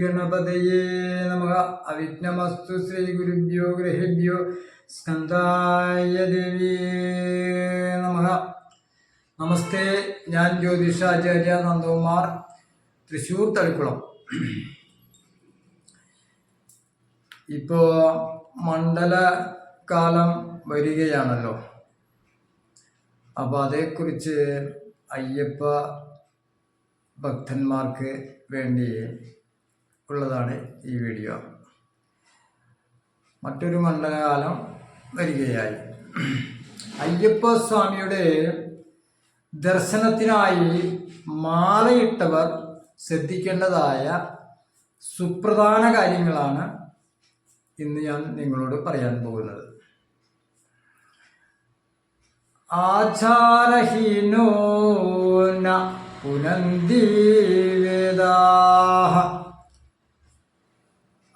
ഗണപതയേ നമ. അവിഘ്നമസ്തു ശ്രീ ഗുരുഭ്യോ ഗ്രഹേഭ്യോ സ്കന്ധായ ദേവി നമ. നമസ്തേ ഞാൻ ജ്യോതിഷാചാര്യ നന്ദകുമാർ തൃശ്ശൂർ തളിക്കുളം. ഇപ്പോൾ മണ്ഡലകാലം വരികയാണല്ലോ. അപ്പോൾ അതേക്കുറിച്ച് അയ്യപ്പ ഭക്തന്മാർക്ക് വേണ്ടി ഉള്ളതാണ് ഈ വീഡിയോ. മറ്റൊരു മണ്ഡലകാലം വരികയായി. അയ്യപ്പ സ്വാമിയുടെ ദർശനത്തിനായി മാലയിട്ടവർ ശ്രദ്ധിക്കേണ്ടതായ സുപ്രധാന കാര്യങ്ങളാണ് ഇന്ന് ഞാൻ നിങ്ങളോട് പറയാൻ പോകുന്നത്. ആചാരഹീനോ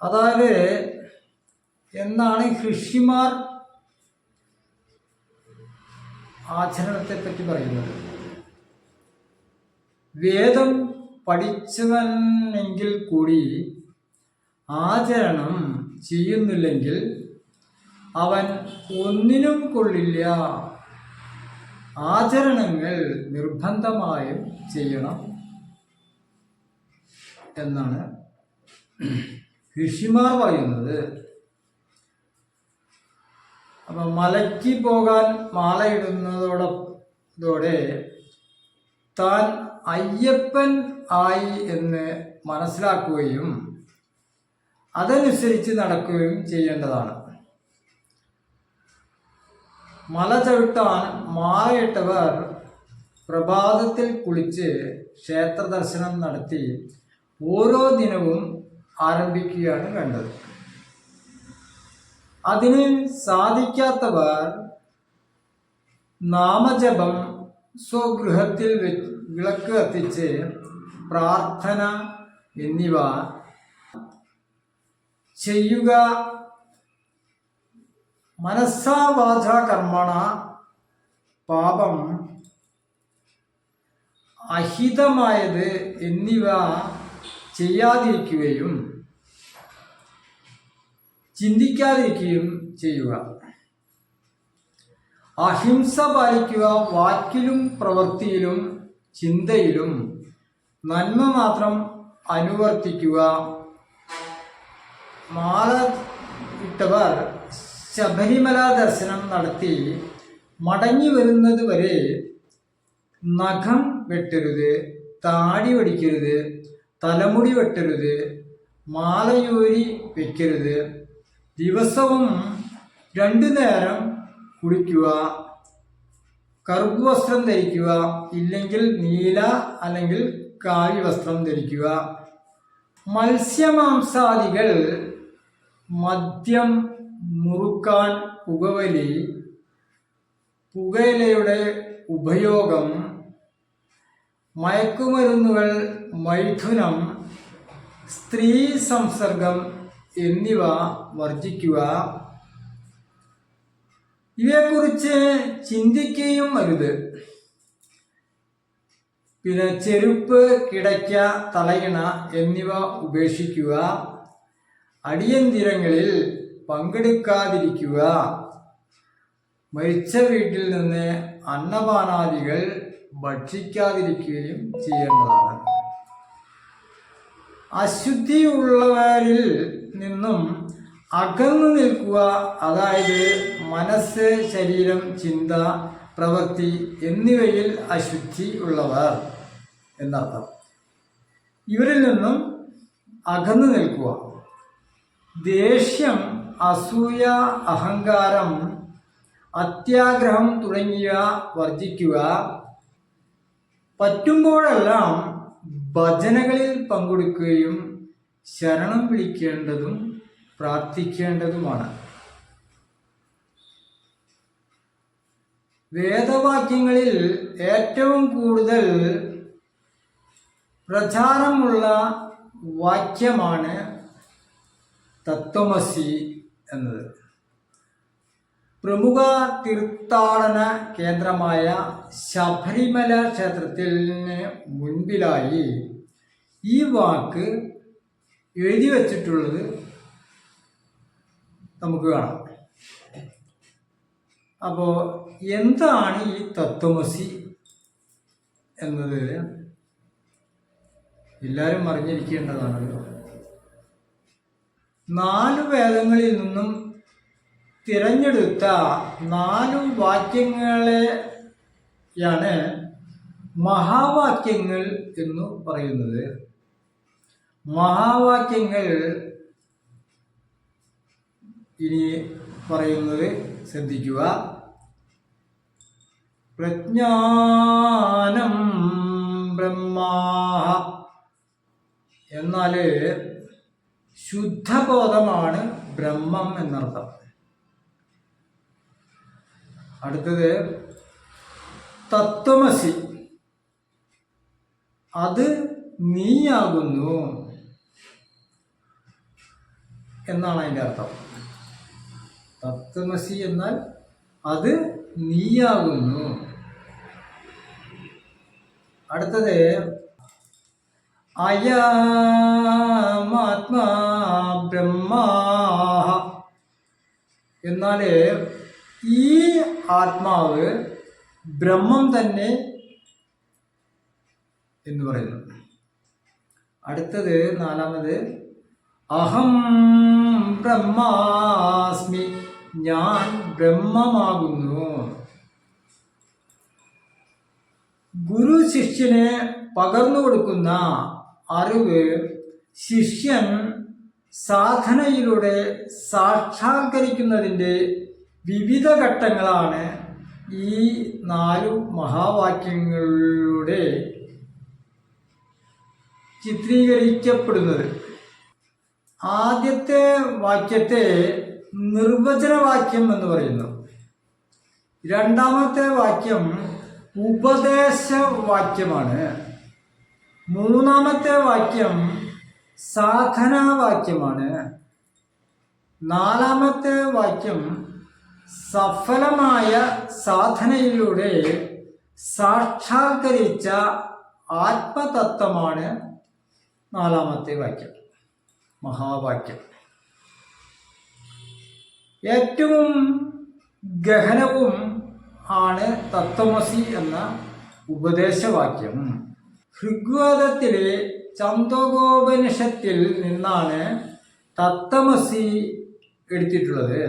അതായത് എന്നാണ് ഋഷിമാർ ആചരണത്തെ പറ്റി പറയുന്നത്? വേദം പഠിച്ചവനെങ്കിൽ കൂടി ആചരണം ചെയ്യുന്നില്ലെങ്കിൽ അവൻ ഒന്നിനും കൊള്ളില്ല. ആചരണങ്ങൾ നിർബന്ധമായും ചെയ്യണം എന്നാണ് ഋഷിമാർ പറയുന്നത്. അപ്പം മലയ്ക്ക് പോകാൻ മാലയിടുന്നതോടൊടെ താൻ അയ്യപ്പൻ ആയി എന്ന് മനസ്സിലാക്കുകയും അതനുസരിച്ച് നടക്കുകയും ചെയ്യേണ്ടതാണ്. മല ചവിട്ടാൻ മാലയിട്ടവർ പ്രഭാതത്തിൽ കുളിച്ച് ക്ഷേത്ര ദർശനം നടത്തി ഓരോ ദിനവും ആരംഭിക്കുകയാണ് വേണ്ടത്. അതിന് സാധിക്കാത്തവർ നാമജപം സ്വഗൃഹത്തിൽ വിളക്ക് കത്തിച്ച് പ്രാർത്ഥന എന്നിവ ചെയ്യുക മനസ്സാ വാച കർമ്മണ പാപം അഹിതമായത് എന്നിവ ചെയ്യാതിരിക്കുകയും ചിന്തിക്കാതിരിക്കുകയും ചെയ്യുക. അഹിംസ പാലിക്കുക വാക്കിലും പ്രവൃത്തിയിലും ചിന്തയിലും നന്മ മാത്രം അനുവർത്തിക്കുക. മാല ഇട്ടവർ ശബരിമല ദർശനം നടത്തി മടങ്ങി വരുന്നത് വരെ നഖം വെട്ടരുത് താടി വടിക്കരുത് തലമുടി വെട്ടരുത് മാലയൂരി വയ്ക്കരുത് ദിവസവും രണ്ടു നേരം കുളിക്കുക കറുപ്പ് വസ്ത്രം ധരിക്കുക ഇല്ലെങ്കിൽ നീല അല്ലെങ്കിൽ കാവി വസ്ത്രം ധരിക്കുക. മത്സ്യമാംസാദികൾ മദ്യം മുറുക്കാൻ പുകവലി പുകയിലയുടെ ഉപയോഗം മയക്കുമരുന്നുകൾ മൈഥുനം സ്ത്രീ സംസർഗം എന്നിവ വർജിക്കുക. ഇവയെക്കുറിച്ച് ചിന്തിക്കുകയും അരുത്. പിന്നെ ചെരുപ്പ് കിടക്ക തലയിണ എന്നിവ ഉപേക്ഷിക്കുക. അടിയന്തിരങ്ങളിൽ പങ്കെടുക്കാതിരിക്കുക. മരിച്ച വീട്ടിൽ നിന്ന് അന്നപാനാദികൾ ഭക്ഷിക്കാതിരിക്കുകയും ചെയ്യേണ്ടതാണ്. അശുദ്ധിയുള്ളവരിൽ നിന്നും അകന്നു നിൽക്കുക അതായത് മനസ്സ് ശരീരം ചിന്ത പ്രവൃത്തി എന്നിവയിൽ അശുദ്ധി ഉള്ളവർ എന്നർത്ഥം. ഇവരിൽ നിന്നും അകന്നു നിൽക്കുക. ദേഷ്യം അസൂയ അഹങ്കാരം അത്യാഗ്രഹം തുടങ്ങിയ വർജിക്കുക പറ്റുമ്പോഴെല്ലാം ഭജനകളിൽ പങ്കെടുക്കുകയും ശരണം വിളിക്കേണ്ടതും പ്രാർത്ഥിക്കേണ്ടതുമാണ്. വേദവാക്യങ്ങളിൽ ഏറ്റവും കൂടുതൽ പ്രചാരമുള്ള വാക്യമാണ് തത്വമസി. എന്നത്. പ്രമുഖ തീർത്ഥാടന കേന്ദ്രമായ ശബരിമല ക്ഷേത്രത്തിന് മുൻപിലായി ഈ വാക്ക് എഴുതി വച്ചിട്ടുള്ളത് നമുക്ക് കാണാം. അപ്പോൾ എന്താണ് ഈ തത്വമസി എന്നത്? എല്ലാവരും അറിഞ്ഞിരിക്കേണ്ടതാണല്ലോ. നാല് വേദങ്ങളിൽ നിന്നും തിരഞ്ഞെടുത്ത നാല് വാക്യങ്ങളെയാണ് മഹാവാക്യങ്ങൾ എന്ന് പറയുന്നത്. മഹാവാക്യങ്ങൾ ഇനി പറയുന്നത് ശ്രദ്ധിക്കുക. പ്രജ്ഞാനം ബ്രഹ്മാ എന്നാൽ ശുദ്ധബോധമാണ് ബ്രഹ്മം എന്നർത്ഥം. അടുത്തത് തത്വമസി. അത് നീയാകുന്നു എന്നാണ് അതിന്റെ അർത്ഥം. തത്വമസി എന്നാൽ അത് നീയാകുന്നു. അടുത്തത് അയമാത്മാ ബ്രഹ്മാ എന്നാൽ ഈ ആത്മാവ് ബ്രഹ്മം തന്നെ എന്ന് പറയുന്നു. അടുത്തത് നാലാമത് അഹം ബ്രഹ്മാസ്മി ഞാൻ ബ്രഹ്മമാകുന്നു. ഗുരു ശിഷ്യനെ പകർന്നു കൊടുക്കുന്ന അറിവ് ശിഷ്യൻ സാധനയിലൂടെ സാക്ഷാത്കരിക്കുന്നതിന്റെ വിവിധ ഘട്ടങ്ങളാണ് ഈ നാലു മഹാവാക്യങ്ങളുടെ ചിത്രീകരിക്കപ്പെടുന്നത്. ആദ്യത്തെ വാക്യത്തെ നിർവചനവാക്യം എന്ന് പറയുന്നു. രണ്ടാമത്തെ വാക്യം ഉപദേശവാക്യമാണ്. മൂന്നാമത്തെ വാക്യം സാധനാവാക്യമാണ്. നാലാമത്തെ വാക്യം സഫലമായ സാധനയിലൂടെ സാക്ഷാത്കരിച്ച ആത്മതത്വമാണ് നാലാമത്തെ വാക്യം മഹാവാക്യം. ഏറ്റവും ഗഹനവും ആണ് തത്വമസി എന്ന ഉപദേശവാക്യം. ഋഗ്വേദത്തിലെ ചന്ദോഗോപനിഷത്തിൽ നിന്നാണ് തത്തമസി എടുത്തിട്ടുള്ളത്.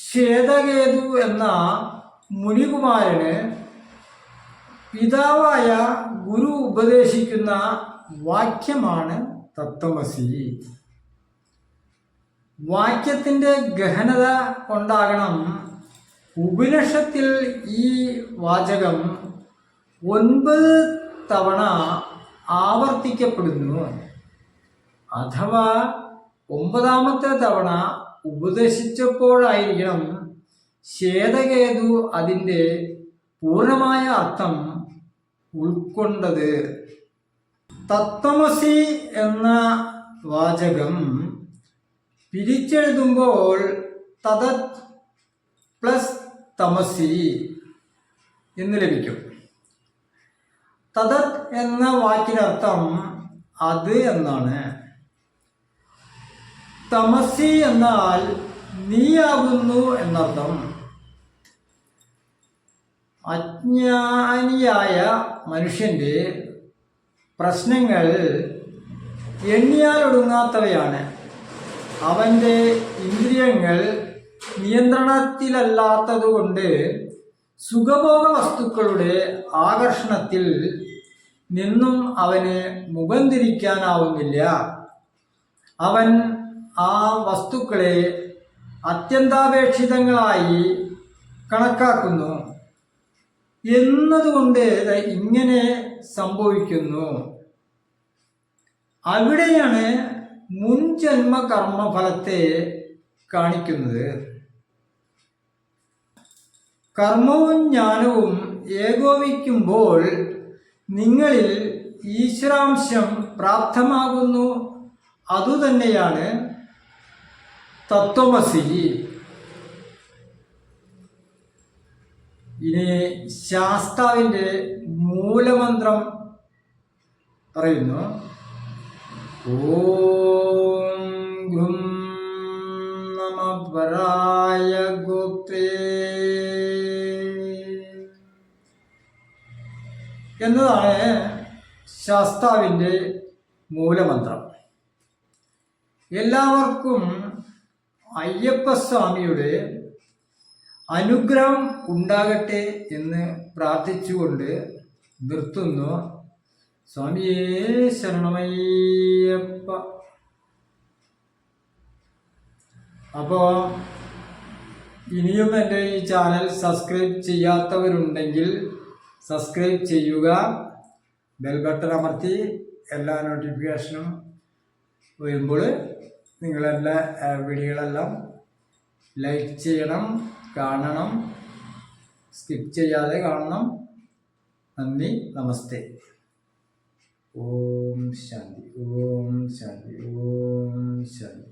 ശ്വേതകേതു എന്ന മുനികുമാരന് പിതാവായ ഗുരു ഉപദേശിക്കുന്ന വാക്യമാണ് തത്വമസി വാക്യത്തിന്റെ ഗഹനത കൊണ്ടാകണം ഉപനിഷത്തിൽ ഈ വാചകം ഒൻപത് തവണ ആവർത്തിക്കപ്പെടുന്നു. അഥവാ ഒമ്പതാമത്തെ തവണ ഉപദേശിച്ചപ്പോഴായിരിക്കണം ശ്വേതകേതു അതിന്റെ പൂർണമായ അർത്ഥം ഉൾക്കൊണ്ടത്. തത്വമസി എന്ന വാചകം പിരിച്ചെഴുതുമ്പോൾ തതത് പ്ലസ് തമസി എന്ന് ലഭിക്കും. തദത് എന്ന വാക്കിനർത്ഥം അത് എന്നാണ്. തമസി എന്നാൽ നീയാകുന്നു എന്നർത്ഥം. അജ്ഞാനിയായ മനുഷ്യന്റെ പ്രശ്നങ്ങൾ എണ്ണിയാലൊടുങ്ങാത്തവയാണ്. അവന്റെ ഇന്ദ്രിയങ്ങൾ നിയന്ത്രണത്തിലല്ലാത്തതുകൊണ്ട് സുഖഭോഗ വസ്തുക്കളുടെ ആകർഷണത്തിൽ നിന്നും അവന് മുഖം തിരിക്കാനാവുന്നില്ല അവൻ ആ വസ്തുക്കളെ അത്യന്താപേക്ഷിതങ്ങളായി കണക്കാക്കുന്നു. എന്നതുകൊണ്ട് ഇങ്ങനെ സംഭവിക്കുന്നു. അവിടെയാണ് മുൻജന്മ കർമ്മഫലത്തെ കാണിക്കുന്നത്. കർമ്മവും ജ്ഞാനവും ഏകോപിക്കുമ്പോൾ നിങ്ങളിൽ ഈശ്വരാംശം പ്രാപ്തമാകുന്നു. അതുതന്നെയാണ് തത്വമസി. ഇനി ശാസ്താവിന്റെ മൂലമന്ത്രം പറയുന്നു. ഓം ഗും നമ എന്നതാണ് ശാസ്താവിന്റെ മൂലമന്ത്രം. എല്ലാവർക്കും അയ്യപ്പസ്വാമിയുടെ അനുഗ്രഹം ഉണ്ടാകട്ടെ എന്ന് പ്രാർത്ഥിച്ചുകൊണ്ട് നിർത്തുന്നു. സ്വാമിയേ ശരണമയ്യപ്പ. അപ്പോൾ ഇനിയും എന്റെ ഈ ചാനൽ സബ്സ്ക്രൈബ് ചെയ്യാത്തവരുണ്ടെങ്കിൽ സബ്സ്ക്രൈബ് ചെയ്യുക. ബെൽ ബട്ടൺ അമർത്തി എല്ലാ നോട്ടിഫിക്കേഷനും വരുമ്പോൾ നിങ്ങളെല്ലാ വീഡിയോകളെല്ലാം ലൈക്ക് ചെയ്യണം കാണണം സ്കിപ്പ് ചെയ്യാതെ കാണണം. നന്ദി നമസ്തേ. ഓം ശാന്തി ഓം ശാന്തി ഓം ശാന്തി.